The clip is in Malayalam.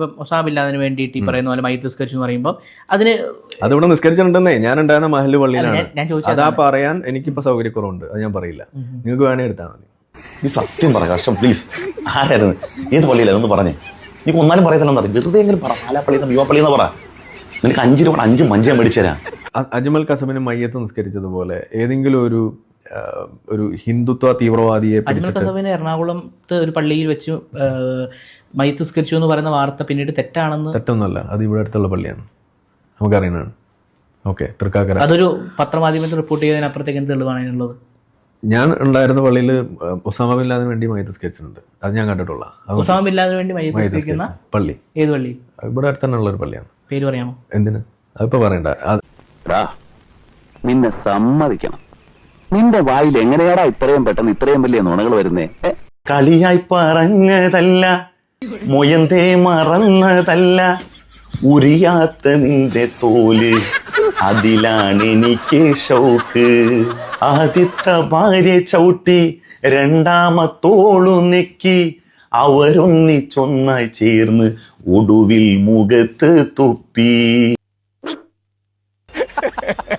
ഇപ്പം ഒസാമ ബിൻ ലാദന് വേണ്ടിയിട്ട് ഈ പറയുന്ന പോലെ മൈത്ത് നിസ്കരിച്ചു എന്ന് പറയുമ്പോൾ അതിന് അതിവിടെ നിസ്കരിച്ചിട്ടുണ്ടെന്നേ ഞാൻ ഉണ്ടായിരുന്ന മഹൽ പള്ളിയിലാണ്. ഞാൻ- ചോദിച്ചത് അതാ പറയാൻ എനിക്കിപ്പോ സൗകര്യക്കുറവുണ്ട്. അത് ഞാൻ പറയില്ല. നിങ്ങൾക്ക് വേണേ എടുത്താൽ മതി. നീ സത്യം പറ കഷ്ടം പ്ലീസ് ആരായിരുന്നു? ഏത് പള്ളിയിലായിരുന്നു ഒന്ന് പറഞ്ഞേ. നീ ഒന്നാലും പറയത്തില്ലെന്ന് അറിയാം? വെറുതെ എങ്കിലും പറ ആലാപ്പള്ളി യുവ പള്ളി എന്ന് പറ. നിനക്ക് അഞ്ച് രൂപ അഞ്ച് മഞ്ച് മേടിച്ചു തരാം. അജ്മൽ കസബിന് മയ്യത്ത് നിസ്കരിച്ചതുപോലെ ഏതെങ്കിലും ഒരു ഒരു ഹിന്ദുത്വ തീവ്രവാദിയെ അജ്മൽ എറണാകുളത്ത് ഒരു പള്ളിയിൽ വെച്ച് മൈത്ത് നിസ്കരിച്ചു എന്ന് പറയുന്ന വാർത്ത പിന്നീട് തെറ്റാണെന്ന് തെറ്റൊന്നുമല്ല. അത് ഇവിടെ അടുത്തുള്ള പള്ളിയാണ്. നമുക്കറിയുന്നതാണ്. ഓക്കെ തൃക്കാക്കര. അതൊരു പത്രമാധ്യമത്തിൽ റിപ്പോർട്ട് ചെയ്തതിനപ്പുറത്തേക്ക് എന്ത് തെളിവാണ് അതിനുള്ളത്? ഞാൻ ഉണ്ടായിരുന്ന പള്ളിയിൽ ഒസാമ ബില്ലാദിന് വേണ്ടി മയത്തുസ്കരിച്ചിട്ടുണ്ട്. അത് ഞാൻ കണ്ടിട്ടുള്ള. ഒസാമ ബില്ലാദിന് വേണ്ടി നിസ്കരിച്ച പള്ളി. ഏത് പള്ളി? ഇവിടെ അടുത്ത് തന്നെ ഒരു പള്ളിയാണ്. പേര് പറയാമോ? എന്തിന്? അതിപ്പോ പറയണ്ട. നിന്നെ സമ്മതിക്കണം. നിന്റെ വായിൽ എങ്ങനെയാടാ ഇത്രയും പെട്ടെന്ന് ഇത്രയും വലിയ നുണകൾ വരുന്നേ? കളിയായി പറഞ്ഞതല്ല മൊയന്തേ മറന്നതല്ല ഉരിയാത്ത നിന്റെ തോൽ അതിലാണ് എനിക്ക് ഷൗക്ക് ആദ്യത്തെ ഭാര്യ ചവിട്ടി രണ്ടാമത്തോളു നെക്കി അവരൊന്നിച്ചൊന്നായി ചേർന്ന് ഒടുവിൽ മുഖത്ത് തുപ്പി.